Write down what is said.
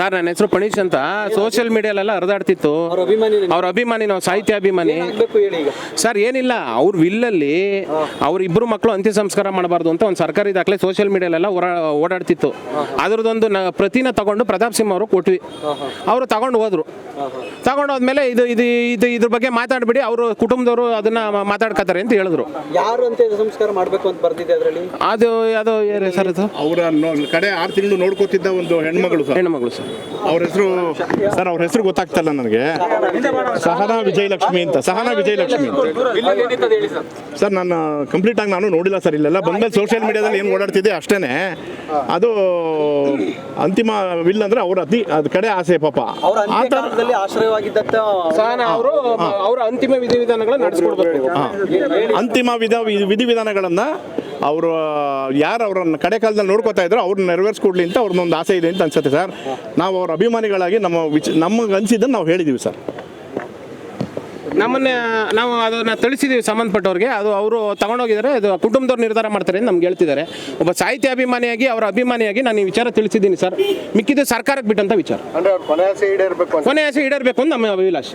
Sir ನನ್ನ ಹೆಸರು ಪಣೀಶ್ ಅಂತ. ಸೋಷಿಯಲ್ ಮೀಡಿಯಾಲೆಲ್ಲ ಹರಿದಾಡ್ತಿತ್ತು. ಅವ್ರ ಅಭಿಮಾನಿ ಅವ್ರ ಅಭಿಮಾನಿ ನಾವು ಸಾಹಿತ್ಯ ಅಭಿಮಾನಿ. ಸರ್ ಏನಿಲ್ಲ. ಅವ್ರ ವಿಲ್ಲಲ್ಲಿ ಅವ್ರ ಇಬ್ಬರು ಮಕ್ಕಳು ಅಂತ್ಯ ಸಂಸ್ಕಾರ ಮಾಡಬಾರ್ದು ಅಂತ ಒಂದು ಸರ್ಕಾರಿ ದಾಖಲೆ ಸೋಷಿಯಲ್ ಮೀಡಿಯಾಲೆಲ್ಲ ಓಡಾ ಓಡಾಡ್ತಿತ್ತು. ಅದ್ರದ್ದೊಂದು ನ ಪ್ರತಿನ ತಗೊಂಡು ಪ್ರತಾಪ್ ಸಿಂಹ ಅವರು ಕೊಟ್ವಿ. ಅವರು ತಗೊಂಡು ಹೋದ್ರು. ತಗೊಂಡು ಹೋದ್ಮೇಲೆ ಇದು ಇದು ಇದು ಇದ್ರ ಬಗ್ಗೆ ಮಾತಾಡ್ಬಿಡಿ ಅವರು ಕುಟುಂಬದವರು ಅದನ್ನ ಮಾತಾಡ್ಕತಾರೆ ಅಂತ ಹೇಳಿದ್ರು. ಯಾರು ಅಂತ ಸಂಸ್ಕಾರ ಮಾಡಬೇಕು ಅಂತ ಬರ್ತಿದೆ ಅದರಲ್ಲಿ? ಅದು ಅದು ಸರ್ ಅದು? ಅವರ ಕಡೆ ಆರು ತಿಂಗಳು ನೋಡ್ಕೋತಿದ್ದ ಒಂದು ಹೆಣ್ಮಗಳು ಸರ್. ಹೆಣ್ಣುಮಗಳು ಸರ್. ಅವ್ರ ಹೆಸರು ಸರ್ ಅವ್ರ ಹೆಸರು ಗೊತ್ತಾಗ್ತಲ್ಲ ನನಗೆ. ಸಹನಾ ವಿಜಯಲಕ್ಷ್ಮಿ ಅಂತ ಸಹನಾ ವಿಜಯಲಕ್ಷ್ಮಿ ಅಂತ. ಸರ್ ನಾನು ಕಂಪ್ಲೀಟ್ ಆಗಿ ನಾನು ನೋಡಿಲ್ಲ ಸರ್ ಇಲ್ಲೆಲ್ಲ ಬಂದ್ಮೇಲೆ ಸೋಷಿಯಲ್ ಮೀಡಿಯಾದಲ್ಲಿ ಏನು ಓಡಾಡ್ತಿದ್ದೆ ಅಷ್ಟೇ ಅದು ಅಂತಿಮ ವಿಲ್ ಅಂದ್ರೆ ಅವ್ರ ಅತಿ ಅದ್ ಕಡೆ ಆಸೆ ಪಾಪ. ಅವ್ರ ಆ ಥರ ಅಂತ್ಯಕಾಲದಲ್ಲಿ ಅವರು ಅವರ ಅಂತಿಮ ವಿಧಿವಿಧಾನಗಳನ್ನ ನಡೆಸ್ಕೊಡ್ಬೇಕು. ಅಂತಿಮ ವಿಧ ವಿಧಿವಿಧಾನಗಳನ್ನ ಅವರು ಯಾರು ಅವ್ರನ್ನ ಕಡೆ ಕಾಲದಲ್ಲಿ ನೋಡ್ಕೋತಾ ಇದ್ರು ಅವ್ರನ್ನ ನೆರವೇರಿಸ್ಕೊಡ್ಲಿ ಅಂತ ಅವ್ರನ್ನೊಂದು ಆಸೆ ಇದೆ ಅಂತ ಅನ್ಸುತ್ತೆ ಸರ್. ನಾವು ಅವ್ರ ಅಭಿಮಾನಿಗಳಾಗಿ ನಮ್ಮ ವಿಚ ನಮಗೆ ಅನಿಸಿದ್ದನ್ನು ನಾವು ಹೇಳಿದ್ದೀವಿ ಸರ್. ನಮ್ಮನ್ನೇ ನಾವು ಅದನ್ನ ತಿಳಿಸಿದ್ದೀವಿ ಸಂಬಂಧಪಟ್ಟವ್ರಿಗೆ. ಅದು ಅವರು ತಗೊಂಡೋಗಿದ್ದಾರೆ ಅದು ಕುಟುಂಬದವ್ರು ನಿರ್ಧಾರ ಮಾಡ್ತಾರೆ ಅಂತ ನಮ್ಗೆ ಹೇಳ್ತಿದ್ದಾರೆ. ಒಬ್ಬ ಸಾಹಿತ್ಯ ಅಭಿಮಾನಿಯಾಗಿ ಅವರ ಅಭಿಮಾನಿಯಾಗಿ ನಾನು ಈ ವಿಚಾರ ತಿಳಿಸಿದ್ದೀನಿ ಸರ್. ಮಿಕ್ಕಿದ್ದು ಸರ್ಕಾರಕ್ಕೆ ಬಿಟ್ಟಂತ ವಿಚಾರ. ಅಂದ್ರೆ ಅವ್ರ ಕೊನೆ ಆಸೆ ಈಡೇರ್ಬೇಕು ಅಂತ. ಕೊನೆ ಆಸೆ ಈಡೇರಬೇಕು ಅಂತ ನಮ್ಮ ಅಭಿಲಾಷೆ.